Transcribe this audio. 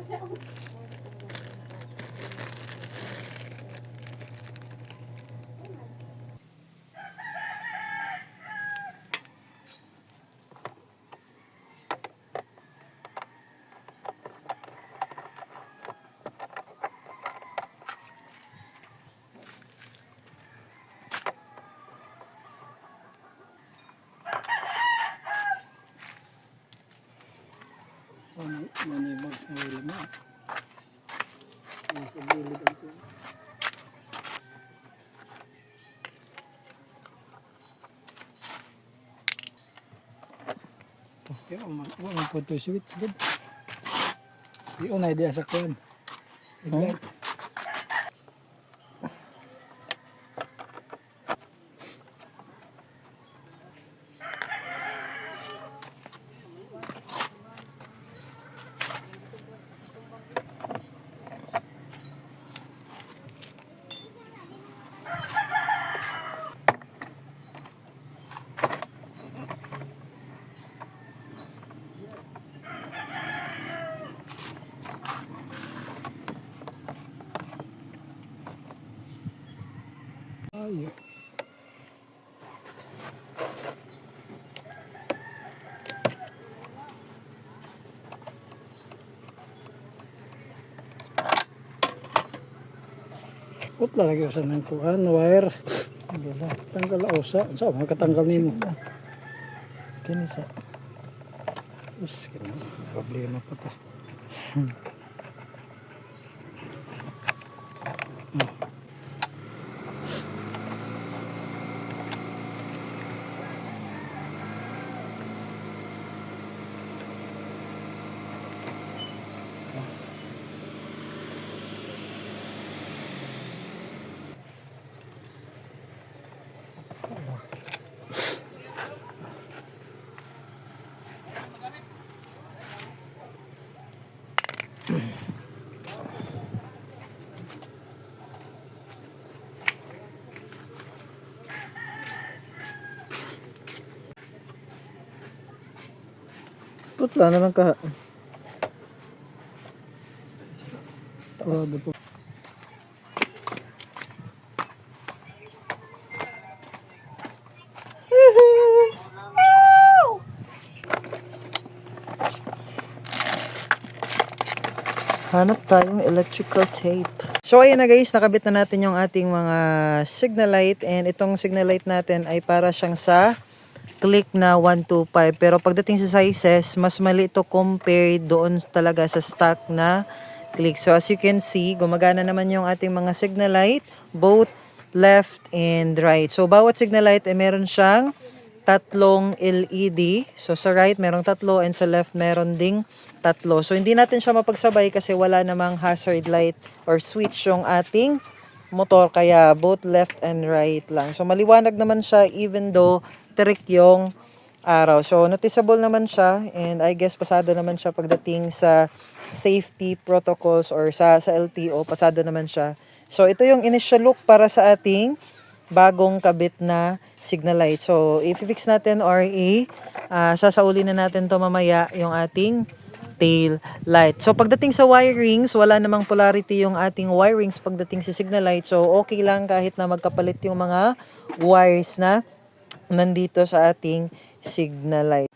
Money bags na wala mo. Nasa gilid ang tuwa. Uman, uman po ito sweet. Good. Di unay diya sa kuwan. Ignite. Ayo. Putla lagi usan ng kuhan, wire. Gila, tanggal usa. Sa mga katanggal nimo. Kini sa Us, kina problema pa ta. Putla naman ka. Tawag po. Hanap tayong electrical tape. So ayun na guys, nakabit na natin yung ating mga signal light and itong signal light natin ay para siyang sa click na 125 pero pagdating sa sizes, mas mali ito compared doon talaga sa stock na click. So as you can see, gumagana naman yung ating mga signal light both left and right. So bawat signal light ay meron siyang tatlong LED. So sa right merong tatlo and sa left meron ding tatlo. So hindi natin siya mapagsabay kasi wala namang hazard light or switch yung ating motor kaya both left and right lang. So maliwanag naman siya even though trick yung araw. So noticeable naman siya and I guess pasado naman siya pagdating sa safety protocols or sa sa LTO pasado naman siya. So ito yung initial look para sa ating bagong kabit na signal light. So, i-fix natin or i ah, sasauli na natin to mamaya yung ating tail light. So, pagdating sa wirings, wala namang polarity yung ating wirings pagdating sa signal light. So, okay lang kahit na magkapalit yung mga wires na nandito sa ating signal.